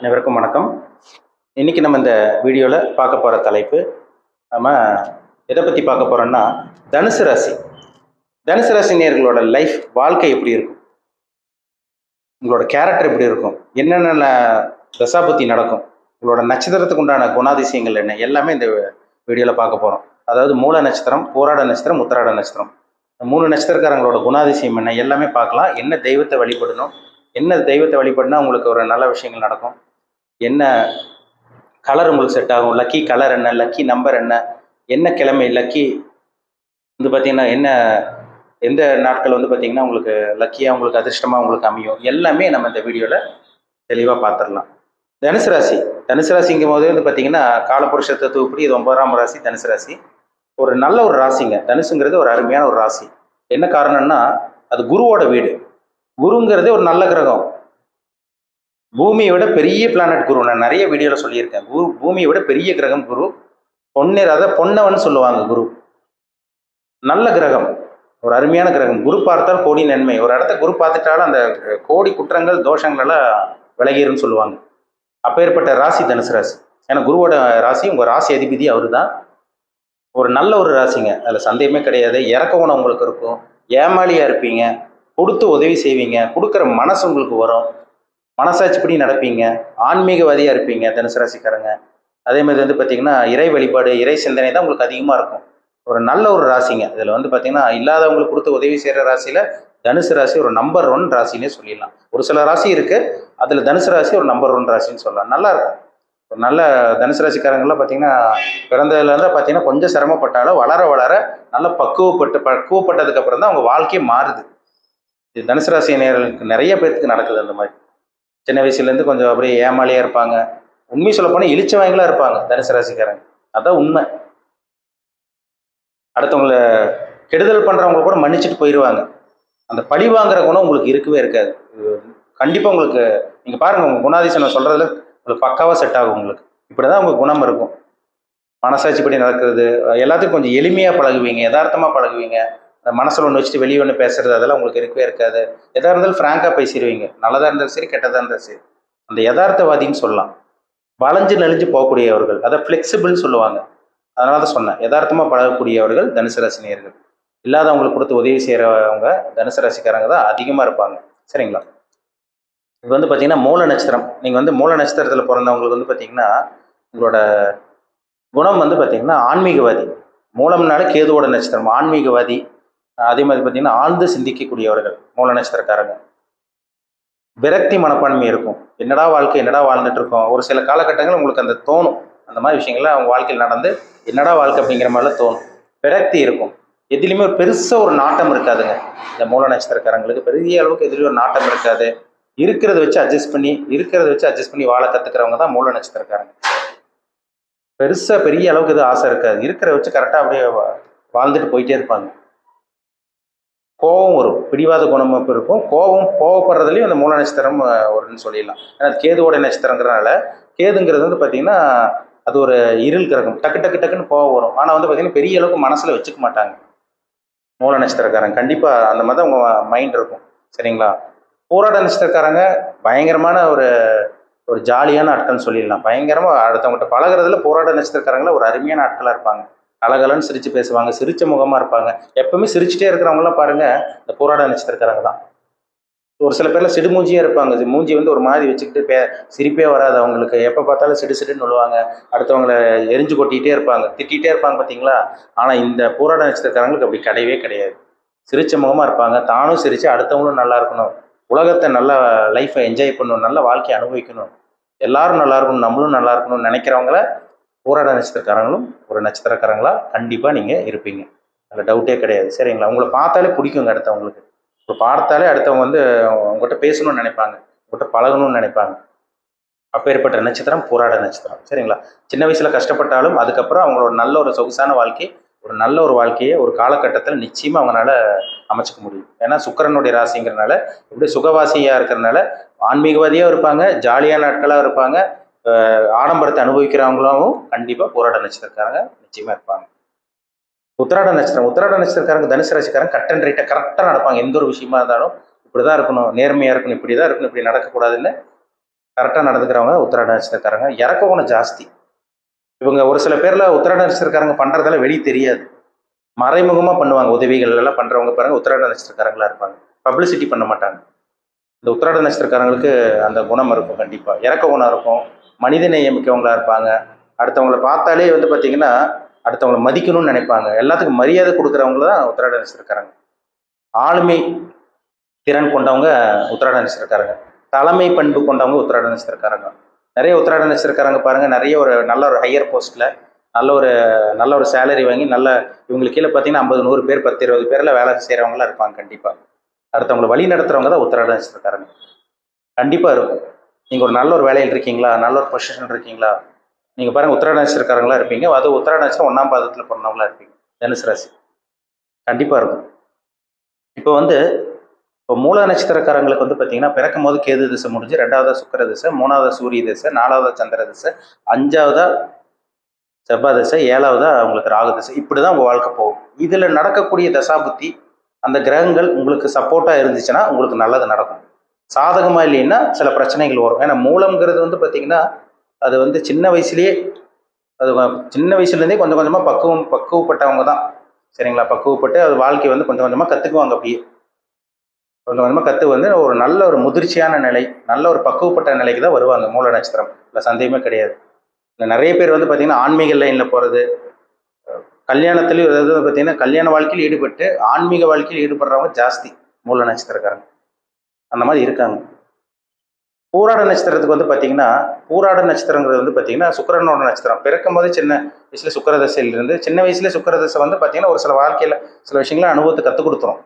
அனைவருக்கும் வணக்கம். இன்னைக்கு நம்ம இந்த வீடியோவில் பார்க்க போகிற தலைப்பு நம்ம எதை பற்றி பார்க்க போகிறோம்னா தனுசு ராசி. தனுசு ராசி நேயர்களோட லைஃப் வாழ்க்கை எப்படி இருக்கும்? உங்களோட கேரக்டர் எப்படி இருக்கும்? என்னென்ன தசாபுத்தி நடக்கும்? உங்களோட நட்சத்திரத்துக்கு உண்டான குணாதிசயங்கள் என்ன? எல்லாமே இந்த வீடியோவில் பார்க்க போகிறோம் அதாவது மூல நட்சத்திரம் போராட நட்சத்திரம் உத்தராட நட்சத்திரம். மூணு நட்சத்திரக்காரங்களோட குணாதிசயம் என்ன? எல்லாமே பார்க்கலாம். என்ன தெய்வத்தை வழிபடணும்? என்ன தெய்வத்தை வழிபடினா உங்களுக்கு ஒரு நல்ல விஷயங்கள் நடக்கும்? என்ன கலர் உங்களுக்கு செட் ஆகும்? லக்கி கலர் என்ன? லக்கி நம்பர் என்ன? என்ன கிழமை? லக்கி வந்து பார்த்தீங்கன்னா என்ன எந்த நாட்கள் வந்து பார்த்தீங்கன்னா உங்களுக்கு லக்கியாக உங்களுக்கு அதிர்ஷ்டமாக உங்களுக்கு அமையும்? எல்லாமே நம்ம இந்த வீடியோவில் தெளிவாக பார்த்துடலாம் தனுசு ராசி. தனுசு ராசிங்கும் போது வந்து பார்த்தீங்கன்னா காலபுருஷ தத்துவப்படி இது ஒன்பதாம் ராசி தனுசு ராசி. ஒரு நல்ல ஒரு ராசிங்க. தனுசுங்கிறது ஒரு அருமையான ஒரு ராசி. என்ன காரணம்னா அது குருவோட வீடு. குருங்கிறதே ஒரு நல்ல கிரகம். பூமியை விட பெரிய பிளானட் குரு. நான் நிறைய வீடியோவில் சொல்லியிருக்கேன். குரு பூமியை விட பெரிய கிரகம் குரு. பொன்னிற அதை பொன்னவன் சொல்லுவாங்க குரு. நல்ல கிரகம். ஒரு அருமையான கிரகம். குரு பார்த்தால் கோடி நன்மை. ஒரு இடத்த குரு பார்த்துட்டாலும் அந்த கோடி குற்றங்கள் தோஷங்கள் எல்லாம் விலகிருன்னு சொல்லுவாங்க. அப்பேற்பட்ட ராசி தனுசு ராசி. ஏன்னா குருவோட ராசி உங்கள் ராசி அதிபதி அவர் தான் ஒரு நல்ல ஒரு ராசிங்க. அதில் சந்தேகமே கிடையாது. இறக்க உணவு உங்களுக்கு இருக்கும். ஏமாளியாக இருப்பீங்க. கொடுத்து உதவி செய்வீங்க. கொடுக்குற மனசு உங்களுக்கு வரும். மனசாட்சிப்படி நடப்பீங்க. ஆன்மீகவாதியாக இருப்பீங்க தனுசு ராசிக்காரங்க. அதே மாதிரி வந்து பார்த்தீங்கன்னா இறை வழிபாடு இறை சிந்தனை தான் உங்களுக்கு அதிகமாக இருக்கும். ஒரு நல்ல ஒரு ராசிங்க. இதில் வந்து பார்த்தீங்கன்னா இல்லாதவங்களுக்கு கொடுத்து உதவி செய்கிற ராசியில் தனுசு ராசி ஒரு நம்பர் ஒன் ராசினே சொல்லிடலாம். ஒரு சில ராசி இருக்குது அதில் தனுசு ராசி ஒரு நம்பர் ஒன் ராசின்னு சொல்லலாம். நல்லா இருக்கும். ஒரு நல்ல தனுசு ராசிக்காரங்களாம் பார்த்தீங்கன்னா பிறந்ததுலேருந்து பார்த்தீங்கன்னா கொஞ்சம் சிரமப்பட்டாலும் வளர வளர நல்லா பக்குவப்பட்டு பக்குவப்பட்டதுக்கப்புறம் தான் அவங்க வாழ்க்கையே மாறுது. இது தனுசு ராசி நேர்களுக்கு நிறைய பேர்த்துக்கு நடக்குது அந்த மாதிரி. சின்ன வயசுலேருந்து கொஞ்சம் அப்படியே ஏமாளியாக இருப்பாங்க. உண்மை சொல்ல போனால் இழிச்சவங்களா இருப்பாங்க தனுசு ராசிக்காரங்க. அதான் உண்மை. அடுத்தவங்கள கெடுதல் பண்ணுறவங்க கூட மன்னிச்சுட்டு போயிடுவாங்க அந்த பழி வாங்குற குணம் உங்களுக்கு இருக்கவே இருக்காது. கண்டிப்பாக உங்களுக்கு நீங்கள் பாருங்கள் உங்கள் குணாதிசனம் சொல்கிறதுல உங்களுக்கு பக்காவாக செட் ஆகும் உங்களுக்கு. இப்படி தான் உங்கள் குணம் இருக்கும். மனசாட்சிப்படி நடக்கிறது எல்லாத்துக்கும் கொஞ்சம் எளிமையாக பழகுவீங்க யதார்த்தமாக பழகுவீங்க. மனசில் ஒன்று வச்சுட்டு வெளியே ஒன்று பேசுறது அதெல்லாம் உங்களுக்கு இருக்கவே இருக்காது. எதாக இருந்தாலும் ஃப்ராங்காக பேசிடுவீங்க. நல்லதாக இருந்தாலும் சரி கெட்டதாக இருந்தாலும் சரி. அந்த யதார்த்தவாதின்னு சொல்லலாம். வளைஞ்சு நெளிஞ்சு போகக்கூடியவர்கள் அதை ஃப்ளெக்சிபிள்னு சொல்லுவாங்க. அதனால தான் சொன்னேன் யதார்த்தமாக பழகக்கூடியவர்கள் தனுசு ராசினியர்கள். இல்லாதவங்களுக்கு கொடுத்து உதவி செய்கிறவங்க தனுசு ராசிக்காரங்க தான் அதிகமாக இருப்பாங்க. சரிங்களா? இது வந்து பார்த்தீங்கன்னா மூல நட்சத்திரம். நீங்கள் வந்து மூல நட்சத்திரத்தில் பிறந்தவங்களுக்கு வந்து பார்த்தீங்கன்னா உங்களோட குணம் வந்து பார்த்தீங்கன்னா ஆன்மீகவாதி. மூலம்னால கேதுவோட நட்சத்திரம் ஆன்மீகவாதி. அதே மாதிரி பார்த்தீங்கன்னா ஆழ்ந்து சிந்திக்கக்கூடியவர்கள் மூல நட்சத்திரக்காரங்க விரக்தி மனப்பான்மை இருக்கும். என்னடா வாழ்க்கை என்னடா வாழ்ந்துட்டு இருக்கோம் ஒரு சில காலகட்டங்கள் உங்களுக்கு அந்த தோணும். அந்த மாதிரி விஷயங்கள்லாம் அவங்க வாழ்க்கையில் நடந்து என்னடா வாழ்க்கை அப்படிங்கிற மாதிரிலாம் தோணும். விரக்தி இருக்கும். எதுலேயுமே ஒரு பெருசாக ஒரு நாட்டம் இருக்காதுங்க. இந்த மூல நட்சத்திரக்காரங்களுக்கு பெரிய அளவுக்கு எதுலேயும் ஒரு நாட்டம் இருக்காது. இருக்கிறத வச்சு அட்ஜஸ்ட் பண்ணி இருக்கிறத வச்சு அட்ஜஸ்ட் பண்ணி வாழ கற்றுக்கிறவங்க தான் மூல நட்சத்திரக்காரங்க பெருசாக பெரிய அளவுக்கு எதுவும் ஆசை இருக்காது. இருக்கிற வச்சு கரெக்டாக அப்படியே வா- வாழ்ந்துட்டு போயிட்டே இருப்பாங்க. கோபம் வரும். பிடிவாத குணம் இருக்கும். கோபம் கோவப்படுறதுலையும் அந்த மூல நட்சத்திரம் வரும்னு சொல்லிடலாம். ஏன்னா அது கேதுவோட நட்சத்திரங்கிறனால கேதுங்கிறது வந்து பார்த்தீங்கன்னா அது ஒரு இருள் கிரகம். டக்கு டக்கு டக்குன்னு கோவம் வரும். ஆனால் வந்து பார்த்தீங்கன்னா பெரிய அளவுக்கு மனசில் வச்சுக்க மாட்டாங்க. மூல நட்சத்திரக்காரங்க கண்டிப்பாக அந்த மாதிரி தான் உங்கள் மைண்ட் இருக்கும். சரிங்களா? போராட நட்சத்திரக்காரங்க பயங்கரமான ஒரு ஒரு ஜாலியான ஆட்கள்னு சொல்லிடலாம். பயங்கரமாக அடுத்தவங்ககிட்ட பழகிறதுல போராட்ட நட்சத்திரக்காரங்கள ஒரு அருமையான ஆட்களாக இருப்பாங்க. அழகலன்னு சிரித்து பேசுவாங்க சிரிச்ச முகமாக இருப்பாங்க. எப்பவுமே சிரிச்சுட்டே இருக்கிறவங்களாம் பாருங்க இந்த போராட நட்சத்திரக்காரங்க தான். ஒரு சில பேர்ல சிடுமூஞ்சியாக இருப்பாங்க. மூஞ்சி வந்து ஒரு மாதிரி வச்சுக்கிட்டு பே சிரிப்பே வராது அவங்களுக்கு. எப்போ பார்த்தாலும் சிடு சிடுன்னு சொல்லுவாங்க. அடுத்தவங்கள எரிஞ்சு கொட்டிகிட்டே இருப்பாங்க. திட்டிகிட்டே இருப்பாங்க பார்த்தீங்களா? ஆனால் இந்த போராட நட்சத்திரக்காரங்களுக்கு அப்படி கிடையவே கிடையாது. சிரிச்ச முகமாக இருப்பாங்க. தானும் சிரிச்சு அடுத்தவங்களும் நல்லா இருக்கணும். உலகத்தை நல்லா லைஃப்பை என்ஜாய் பண்ணணும். நல்ல வாழ்க்கையை அனுபவிக்கணும். எல்லாரும் நல்லா இருக்கணும். நம்மளும் நல்லா இருக்கணும்னு நினைக்கிறவங்கள போராட நட்சத்திரக்காரங்களும் ஒரு நட்சத்திரக்காரங்களாக கண்டிப்பாக நீங்கள் இருப்பீங்க. அதில் டவுட்டே கிடையாது. சரிங்களா? உங்களை பார்த்தாலே பிடிக்குங்க அடுத்தவங்களுக்கு இப்போ பார்த்தாலே அடுத்தவங்க வந்து உங்கள்கிட்ட பேசணும்னு நினைப்பாங்க. உங்கள்கிட்ட பழகணும்னு நினைப்பாங்க. அப்பேற்பட்ட நட்சத்திரம் போராட நட்சத்திரம். சரிங்களா? சின்ன வயசில் கஷ்டப்பட்டாலும் அதுக்கப்புறம் அவங்களோட நல்ல ஒரு சொகுசான வாழ்க்கை ஒரு நல்ல ஒரு வாழ்க்கையை ஒரு காலகட்டத்தில் நிச்சயமாக அவங்களால அமைச்சிக்க முடியும். ஏன்னா சுக்கரனுடைய ராசிங்கிறனால இப்படி சுகவாசியாக இருக்கிறனால ஆன்மீகவாதியாக இருப்பாங்க ஜாலியான நாட்களாக இருப்பாங்க ஆடம்பரத்தை அனுபவிக்கிறவங்களும் கண்டிப்பாக போராட நட்சத்திரக்காரங்க நிச்சயமாக இருப்பாங்க. உத்திராட நட்சத்திரம் உத்திராட நட்சத்திரக்காரங்க தனுசு ராசிக்காரங்க கட் அண்ட் ரைட்டாக கரெக்டாக நடப்பாங்க. எந்த ஒரு விஷயமா இருந்தாலும் இப்படி தான் இருக்கணும் நேர்மையாக இருக்கணும் இப்படி தான் இருக்கணும் இப்படி நடக்கக்கூடாதுன்னு கரெக்டாக நடந்துக்கிறவங்க உத்திராட நட்சத்திரக்காரங்க. இறக்க குணம் ஜாஸ்தி. இவங்க ஒரு சில பேரில் உத்திராட நட்சத்திரக்காரங்க பண்ணுறதெல்லாம் வெளியே தெரியாது. மறைமுகமாக பண்ணுவாங்க உதவிகள் எல்லாம் பண்ணுறவங்க பாருங்கள் உத்திராட நட்சத்திரக்காரங்களாக இருப்பாங்க. பப்ளிசிட்டி பண்ண மாட்டாங்க. இந்த உத்திராட நட்சத்திரக்காரங்களுக்கு அந்த குணம் இருக்கும் கண்டிப்பாக இறக்க குணம் இருக்கும். மனித நேயமிக்கவங்களா இருப்பாங்க. அடுத்தவங்கள பார்த்தாலே வந்து பார்த்தீங்கன்னா அடுத்தவங்களை மதிக்கணும்னு நினைப்பாங்க. எல்லாத்துக்கும் மரியாதை கொடுக்குறவங்கள தான் உத்திராட நட்சத்திரக்காரங்க ஆளுமை திறன் கொண்டவங்க உத்திராட நட்சத்திரக்காரங்க தலைமை பண்பு கொண்டவங்க உத்திராட நட்சத்திரக்காரங்க நிறைய உத்திராட நட்சத்திரக்காரங்க பாருங்கள் நிறைய ஒரு நல்ல ஒரு ஹையர் போஸ்ட்டில் நல்ல ஒரு நல்ல ஒரு சேலரி வாங்கி நல்ல இவங்களுக்கு கீழே பார்த்தீங்கன்னா ஐம்பது நூறு பேர் பத்து இருபது பேரில் வேலை செய்கிறவங்களாம் இருப்பாங்க கண்டிப்பாக அடுத்தவங்களை வழி நடத்துறவங்க தான் உத்திராட நட்சத்திரக்காரங்க கண்டிப்பாக இருக்கும். நீங்கள் ஒரு நல்ல ஒரு வேலையில் இருக்கீங்களா? நல்ல ஒரு பொசிஷன் இருக்கீங்களா? நீங்கள் பாருங்கள் உத்திராட இருப்பீங்க. அது உத்திராட ஒன்றாம் பாதத்தில் பிறந்தவங்களா இருப்பீங்க. தனுசு ராசி. கண்டிப்பாக இருக்கும். இப்போ வந்து இப்போ மூல நட்சத்திரக்காரங்களுக்கு வந்து பார்த்தீங்கன்னா பிறக்கும் போது கேது திசை முடிஞ்சு ரெண்டாவதா சுக்கிர திசை மூணாவதா சூரிய திசை நாலாவதா சந்திர திசை அஞ்சாவதா செவ்வாய் திசை ஏழாவதா அவங்களுக்கு ராகு திசை. இப்படி தான் உங்கள் வாழ்க்கை போகும். இதில் நடக்கக்கூடிய தசாபுத்தி அந்த கிரகங்கள் உங்களுக்கு சப்போர்ட்டாக இருந்துச்சுன்னா உங்களுக்கு நல்லது நடக்கும். சாதகமாக இல்லைன்னா சில பிரச்சனைகள் வரும். ஏன்னா மூலம்ங்கிறது வந்து பார்த்திங்கன்னா அது வந்து சின்ன வயசுலேயே அது சின்ன வயசுலேருந்தே கொஞ்சம் கொஞ்சமாக பக்குவம் பக்குவப்பட்டவங்க தான் சரிங்களா? பக்குவப்பட்டு அது வாழ்க்கையை வந்து கொஞ்சம் கொஞ்சமாக கற்றுக்குவாங்க அப்படியே. கொஞ்சம் கொஞ்சமாக கற்று வந்து ஒரு நல்ல ஒரு முதிர்ச்சியான நிலை நல்ல ஒரு பக்குவப்பட்ட நிலைக்கு தான் வருவாங்க மூல நட்சத்திரம். இல்லை சந்தேகமே கிடையாது. இல்லை நிறைய பேர் வந்து பார்த்திங்கன்னா ஆன்மீக லைனில் போகிறது கல்யாணத்துலேயும் அதாவது பார்த்தீங்கன்னா கல்யாண வாழ்க்கையில் ஈடுபட்டு ஆன்மீக வாழ்க்கையில் ஈடுபடுறவங்க ஜாஸ்தி மூல நட்சத்திரக்காரங்க. அந்த மாதிரி இருக்காங்க. பூராட நட்சத்திரத்துக்கு வந்து பார்த்தீங்கன்னா பூராட நட்சத்திரங்கிறது வந்து பார்த்தீங்கன்னா சுக்கிரனோட நட்சத்திரம். பிறக்கும் போது சின்ன வயசுல சுக்கரதசையிலிருந்து சின்ன வயசுல சுக்கரதசை வந்து பார்த்தீங்கன்னா ஒரு சில வாழ்க்கையில் சில விஷயங்களை அனுபவத்தை கற்றுக் கொடுத்துரும்.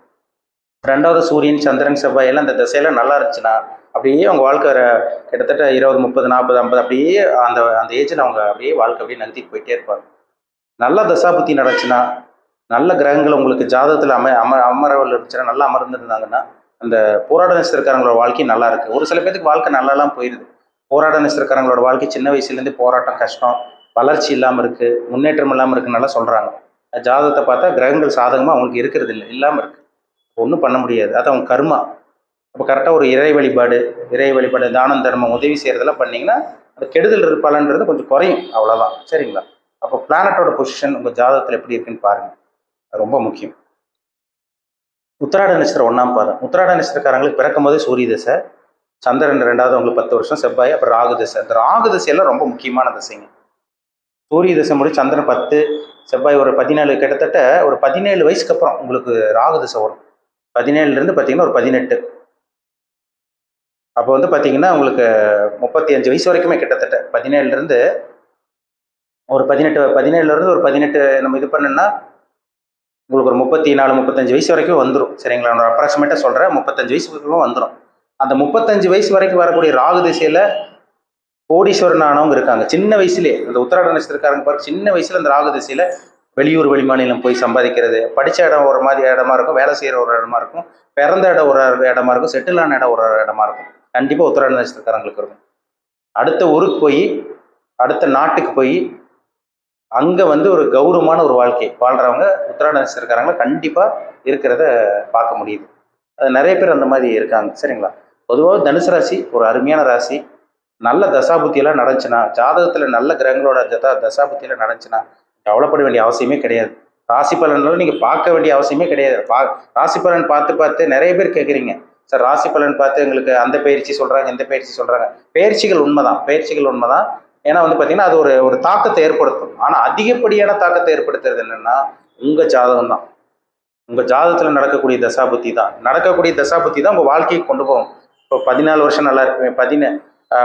ரெண்டாவது சூரியன் சந்திரன் செவ்வாய் எல்லாம் அந்த திசையெல்லாம் நல்லா இருந்துச்சுன்னா அப்படியே அவங்க வாழ்க்கை கிட்டத்தட்ட இருபது முப்பது நாற்பது ஐம்பது அப்படியே அந்த அந்த ஏஜில் அவங்க அப்படியே வாழ்க்கை அப்படியே நகர்த்திட்டு போயிட்டே இருப்பாங்க. நல்ல தசாபுத்தி நடந்துச்சுன்னா நல்ல கிரகங்கள் உங்களுக்கு ஜாதகத்தில் அம அம அமரவல் இருந்துச்சுன்னா நல்லா அமர்ந்துருந்தாங்கன்னா அந்த போராட நட்சத்திரக்காரங்களோட வாழ்க்கை நல்லா இருக்கு. ஒரு சில பேருக்கு வாழ்க்கை நல்லாலாம் போயிடுது போராட நட்சத்திரக்காரங்களோட வாழ்க்கை சின்ன வயசுலேருந்து போராட்டம் கஷ்டம் வளர்ச்சி இல்லாமல் இருக்குது முன்னேற்றம் இல்லாமல் இருக்குன்னு சொல்கிறாங்க ஜாதகத்தை பார்த்தா கிரகங்கள் சாதகமாக அவங்களுக்கு இருக்கிறது இல்லை இல்லாமல் இருக்குது ஒன்றும் பண்ண முடியாது. அது அவங்க கர்மா. அப்போ கரெக்டாக ஒரு இறை வழிபாடு இறை வழிபாடு தானம் தர்மம் உதவி செய்கிறதெல்லாம் பண்ணிங்கன்னா அந்த கெடுதல் இரு- பலன்றது கொஞ்சம் குறையும் அவ்வளோதான் சரிங்களா? அப்போ பிளானட்டோட பொசிஷன் உங்கள் ஜாதகத்தில் எப்படி இருக்குன்னு பாருங்கள் ரொம்ப முக்கியம். உத்தராட நட்சத்திரம் ஒன்றாம் பாதம். உத்தராட நட்சத்திரக்காரங்களுக்கு பிறக்கும் போதே சூரிய தசை சந்திரன் ரெண்டாவது உங்களுக்கு பத்து வருஷம் செவ்வாய் அப்புறம் ராகு தசை. இந்த ராகு தசையெல்லாம் ரொம்ப முக்கியமான தசைங்க. சூரிய தசை முடி சந்திரன் பத்து செவ்வாய் ஒரு பதினேழு கிட்டத்தட்ட ஒரு பதினேழு வயசுக்கு அப்புறம் உங்களுக்கு ராகு தசை வரும். பதினேழுலேருந்து பார்த்தீங்கன்னா ஒரு பதினெட்டு. அப்போ வந்து பார்த்தீங்கன்னா உங்களுக்கு முப்பத்தி அஞ்சு வயசு வரைக்குமே கிட்டத்தட்ட. பதினேழுலேருந்து ஒரு பதினெட்டு பதினேழுலேருந்து ஒரு பதினெட்டு நம்ம இது பண்ணோன்னா உங்களுக்கு ஒரு முப்பத்தி நாலு முப்பத்தஞ்சு வயசு வரைக்கும் வந்துடும் சரிங்களா? நான் அப்ராக்சிமேட்டாக சொல்கிறேன் முப்பத்தஞ்சு வயசு வரைக்கும் வந்துடும் அந்த முப்பத்தஞ்சு வயசு வரைக்கும் வரக்கூடிய ராகு திசையில் கோடீஸ்வரன் ஆனவங்க இருக்காங்க. சின்ன வயசுலேயே அந்த உத்தராட நட்சத்திரக்காரங்க பாருங்க சின்ன வயசில் அந்த ராகு திசையில் வெளியூர் வெளிமாநிலம் போய் சம்பாதிக்கிறது. படித்த இடம் ஒரு மாதிரி இடமா இருக்கும் வேலை செய்கிற ஒரு இடமா இருக்கும் பிறந்த இடம் ஒரு இடமா இருக்கும் செட்டில் ஆன இடம் ஒரு இடமா இருக்கும். கண்டிப்பாக உத்தராட நட்சத்திரக்காரங்களுக்கு இருக்கும். அடுத்த ஊருக்கு போய் அடுத்த நாட்டுக்கு போய் அங்கே வந்து ஒரு கௌரவமான ஒரு வாழ்க்கை. வாழ்கிறவங்க உத்தராட நட்சத்திரக்காரங்கள கண்டிப்பாக இருக்கிறத பார்க்க முடியுது. அது நிறைய பேர் அந்த மாதிரி இருக்காங்க. சரிங்களா? பொதுவாக தனுசு ராசி ஒரு அருமையான ராசி. நல்ல தசாபுத்தியெல்லாம் நடந்துச்சுன்னா ஜாதகத்தில் நல்ல கிரகங்களோட ஜதா தசாபுத்தியெல்லாம் நடந்துச்சுன்னா கவலைப்பட வேண்டிய அவசியமே கிடையாது. ராசி பலன்களும் நீங்கள் பார்க்க வேண்டிய அவசியமே கிடையாது. பா ராசி பலன் பார்த்து பார்த்து நிறைய பேர் கேட்குறீங்க சார் ராசி பலன் பார்த்து எங்களுக்கு அந்த பயிற்சி சொல்கிறாங்க இந்த பயிற்சி சொல்கிறாங்க பயிற்சிகள் உண்மைதான். பயிற்சிகள் உண்மைதான். ஏன்னா வந்து பார்த்தீங்கன்னா அது ஒரு ஒரு தாக்கத்தை ஏற்படுத்தும். ஆனால் அதிகப்படியான தாக்கத்தை ஏற்படுத்துறது என்னன்னா உங்கள் ஜாதகம் தான் உங்கள் ஜாதகத்தில் நடக்கக்கூடிய தசாபுத்தி தான் நடக்கக்கூடிய தசாபுத்தி தான் உங்கள் வாழ்க்கையை கொண்டு போகும். இப்போ பதினாலு வருஷம் நல்லா இருப்பீங்க. பதின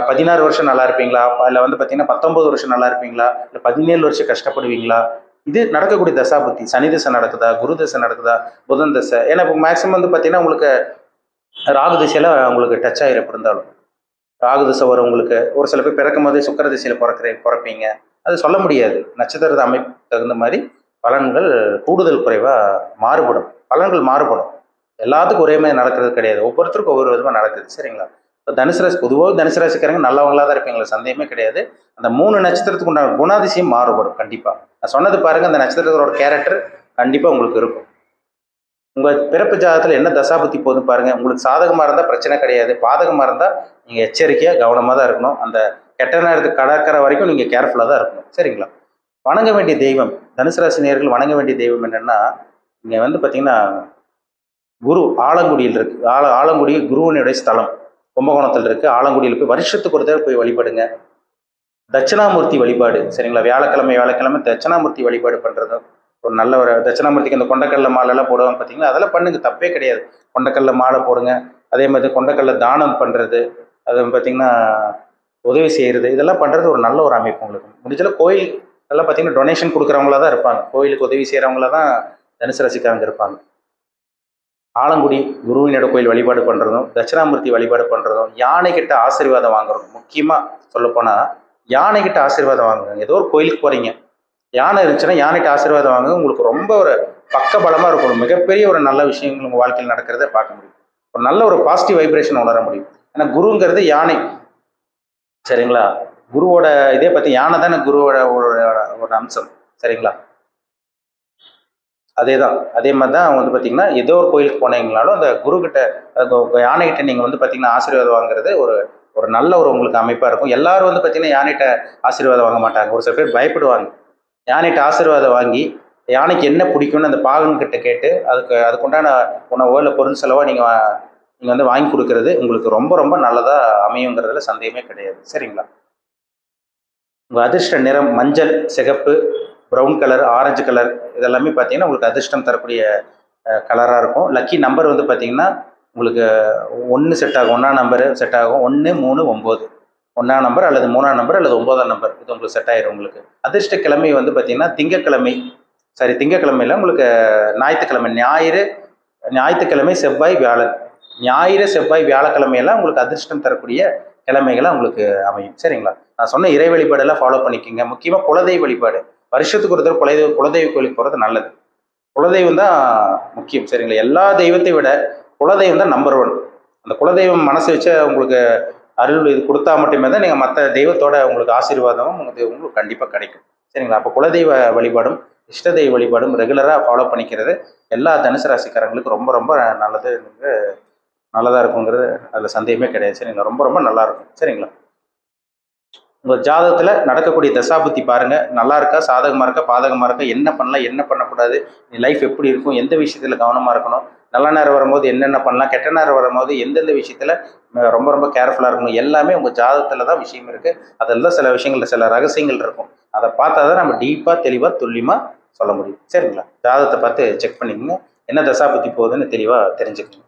பதினாறு வருஷம் நல்லா இருப்பீங்களா? இல்லை வந்து பார்த்தீங்கன்னா பத்தொம்பது வருஷம் நல்லா இருப்பீங்களா? இல்லை பதினேழு வருஷம் கஷ்டப்படுவீங்களா? இது நடக்கக்கூடிய தசாபுத்தி. சனி தசை நடக்குதா? குரு தசை நடக்குதா? புதன் தசை. ஏன்னா இப்போ மேக்ஸிமம் வந்து பார்த்தீங்கன்னா உங்களுக்கு ராகு திசையில் உங்களுக்கு டச் ஆகிரும் இருந்தாலும் ராகு திசை வரும் உங்களுக்கு. ஒரு சில பேர் பிறக்கும் போதே சுக்கர திசையில் பிறக்கிற பிறப்பீங்க. அது சொல்ல முடியாது. நட்சத்திரத்தை அமைப்பு தகுந்த மாதிரி பலன்கள் கூடுதல் குறைவாக மாறுபடும். பலன்கள் மாறுபடும். எல்லாத்துக்கும் ஒரே மாதிரி நடக்கிறது கிடையாது. ஒவ்வொருத்தருக்கும் ஒவ்வொரு விதமாக நடக்குது. சரிங்களா? இப்போ தனுசு ராசி பொதுவாக தனுசு ராசிக்காரங்க நல்லவங்களாக தான் இருப்பீங்களா சந்தேகமே கிடையாது. அந்த மூணு நட்சத்திரத்துக்கு உண்டான குணாதிசயம் மாறுபடும் கண்டிப்பாக நான் சொன்னது பாருங்கள் அந்த நட்சத்திரத்தோட கேரக்டர் கண்டிப்பாக உங்களுக்கு இருக்கும். உங்கள் பிறப்பு ஜாதகத்தில் என்ன தசாபுத்தி போதும் பாருங்கள் உங்களுக்கு சாதகமாக இருந்தால் பிரச்சனை கிடையாது. பாதகமாக இருந்தால் நீங்கள் எச்சரிக்கையாக கவனமாக தான் இருக்கணும். அந்த கெட்ட நேரத்துக்கு கடற்கரை வரைக்கும் நீங்கள் கேர்ஃபுல்லாக தான் இருக்கணும். சரிங்களா? வணங்க வேண்டிய தெய்வம் தனுசு ராசி நேர்கள் வணங்க வேண்டிய தெய்வம் என்னென்னா இங்கே வந்து பார்த்திங்கன்னா குரு ஆலங்குடியில் இருக்குது ஆல ஆலங்குடி குருவனுடைய ஸ்தலம் கும்பகோணத்தில் இருக்குது ஆலங்குடியில் போய் வருஷத்துக்கு ஒரு தடவை போய் வழிபடுங்க. தட்சிணாமூர்த்தி வழிபாடு சரிங்களா? வியாழக்கிழமை வியாழக்கிழமை தட்சிணாமூர்த்தி வழிபாடு பண்ணுறது ஒரு நல்ல ஒரு தட்சிணாமூர்த்திக்கு அந்த கொண்டக்கடல மாலைலாம் போடுவாங்க பார்த்தீங்களா அதெல்லாம் பண்ணுங்க தப்பே கிடையாது. கொண்டக்கடல மாலை போடுங்க. அதே மாதிரி கொண்டக்கடல தானம் பண்ணுறது அது பார்த்தீங்கன்னா உதவி செய்கிறது இதெல்லாம் பண்ணுறது ஒரு நல்ல ஒரு அமைப்பு உங்களுக்கு. முடிஞ்சளவு கோயில் எல்லாம் பார்த்தீங்கன்னா டொனேஷன் கொடுக்குறவங்களா தான் இருப்பாங்க. கோயிலுக்கு உதவி செய்கிறவங்கள தான் தனுசு ராசிக்காரங்க இருப்பாங்க. ஆலங்குடி குருவினோட கோயில் வழிபாடு பண்ணுறதும் தட்சிணாமூர்த்தி வழிபாடு பண்ணுறதும் யானை ஆசீர்வாதம் வாங்குறதும் முக்கியமாக சொல்லப்போனால் யானை ஆசீர்வாதம் வாங்குறாங்க ஏதோ ஒரு கோயிலுக்கு போகிறீங்க யானை இருந்துச்சுன்னா யானைகிட்ட ஆசீர்வாதம் வாங்க உங்களுக்கு ரொம்ப ஒரு பக்க பலமாக இருக்கும் மிகப்பெரிய ஒரு நல்ல விஷயங்கள் உங்கள் வாழ்க்கையில் நடக்கிறத பார்க்க முடியும். ஒரு நல்ல ஒரு பாசிட்டிவ் வைப்ரேஷன் உணர முடியும். ஏன்னா குருங்கிறது யானை. சரிங்களா? குருவோட இதே பற்றி யானை தானே குருவோட ஒரு அம்சம். சரிங்களா? அதே தான் அதே மாதிரி தான் வந்து பார்த்தீங்கன்னா ஏதோ ஒரு கோயிலுக்கு போனீங்கனாலும் அந்த குருக்கிட்ட அந்த யானைகிட்ட நீங்கள் வந்து பார்த்தீங்கன்னா ஆசீர்வாதம் வாங்குறது ஒரு ஒரு நல்ல ஒரு உங்களுக்கு அமைப்பாக இருக்கும். எல்லாரும் வந்து பார்த்தீங்கன்னா யானைகிட்ட ஆசீர்வாதம் வாங்க மாட்டாங்க. ஒரு சில பேர் பயப்படுவாங்க. யானைகிட்ட ஆசீர்வாதம் வாங்கி யானைக்கு என்ன பிடிக்கும்னு அந்த பாகன்கிட்ட கேட்டு அதுக்கு அதுக்குண்டான உணவோ இல்லை பொருள் செலவோ நீங்கள் நீங்கள் வந்து வாங்கி கொடுக்கறது உங்களுக்கு ரொம்ப ரொம்ப நல்லதாக அமையுங்கிறதுல சந்தேகமே கிடையாது. சரிங்களா? உங்கள் அதிர்ஷ்ட நிறம் மஞ்சள் சிகப்பு ப்ரௌன் கலர் ஆரஞ்சு கலர் இதெல்லாமே பார்த்தீங்கன்னா உங்களுக்கு அதிர்ஷ்டம் தரக்கூடிய கலராக இருக்கும். லக்கி நம்பர் வந்து பார்த்தீங்கன்னா உங்களுக்கு ஒன்று செட் ஆகும். ஒன்றாம் நம்பரு செட் ஆகும். ஒன்று மூணு ஒம்பது ஒன்றாம் நம்பர் அல்லது மூணாம் நம்பர் அல்லது ஒம்பதாம் நம்பர் இது உங்களுக்கு செட் ஆயிடும் உங்களுக்கு. அதிர்ஷ்ட கிழமை வந்து பார்த்தீங்கன்னா திங்கக்கிழமை. சாரி திங்கக்கிழமையில் உங்களுக்கு ஞாயிற்றுக்கிழமை. ஞாயிறு ஞாயிற்றுக்கிழமை செவ்வாய் வியாழன். ஞாயிறு செவ்வாய் வியாழக்கிழமையெல்லாம் உங்களுக்கு அதிர்ஷ்டம் தரக்கூடிய கிழமைகளாக உங்களுக்கு அமையும். சரிங்களா? நான் சொன்ன இறை வழிபாடெல்லாம் ஃபாலோ பண்ணிக்கோங்க. முக்கியமாக குலதெய்வ வழிபாடு. வருஷத்துக்கு ஒரு தடவை குலதெய்வ குலதெய்வ கோயிலுக்கு போகிறது நல்லது. குலதெய்வம் தான் முக்கியம். சரிங்களா? எல்லா தெய்வத்தை விட குலதெய்வம் தான் நம்பர் ஒன் அந்த குலதெய்வம் மனசு வச்சு உங்களுக்கு அருள் இது கொடுத்தா மட்டுமே தான் நீங்கள் மற்ற தெய்வத்தோட உங்களுக்கு ஆசீர்வாதமும் உங்களுக்கு உங்களுக்கு கண்டிப்பாக கிடைக்கும். சரிங்களா? அப்போ குலதெய்வ வழிபாடும் இஷ்ட தெய்வ வழிபாடும் ரெகுலராக ஃபாலோ பண்ணிக்கிறது எல்லா தனுசு ராசிக்காரங்களுக்கும் ரொம்ப ரொம்ப நல்லது நல்லதாக இருக்குங்கிறது அதில் சந்தேகமே கிடையாது. சரிங்களா? ரொம்ப ரொம்ப நல்லாயிருக்கும் சரிங்களா? உங்கள் ஜாதகத்தில் நடக்கக்கூடிய தசாபுத்தி பாருங்கள் நல்லா இருக்கா? சாதகமாக இருக்கா? பாதகமாக இருக்கா? என்ன பண்ணலாம்? என்ன பண்ணக்கூடாது? நீ லைஃப் எப்படி இருக்கும்? எந்த விஷயத்தில் கவனமாக இருக்கணும்? நல்ல நேரம் வரும்போது என்னென்ன பண்ணலாம்? கெட்ட நேரம் வரும்போது எந்தெந்த விஷயத்தில் ரொம்ப ரொம்ப கேர்ஃபுல்லாக இருக்கணும்? எல்லாமே உங்கள் ஜாதகத்தில் தான் விஷயம் இருக்குது அதெல்லாம் சில விஷயங்கள் சில ரகசியங்கள் இருக்கும். அதை பார்த்தா தான் நம்ம டீப்பாக தெளிவாக துல்லியமாக சொல்ல முடியும். சரிங்களா? ஜாதகத்தை பார்த்து செக் பண்ணிக்கோங்க. என்ன தசாபுத்தி போகுதுன்னு தெளிவாக தெரிஞ்சுக்கணும்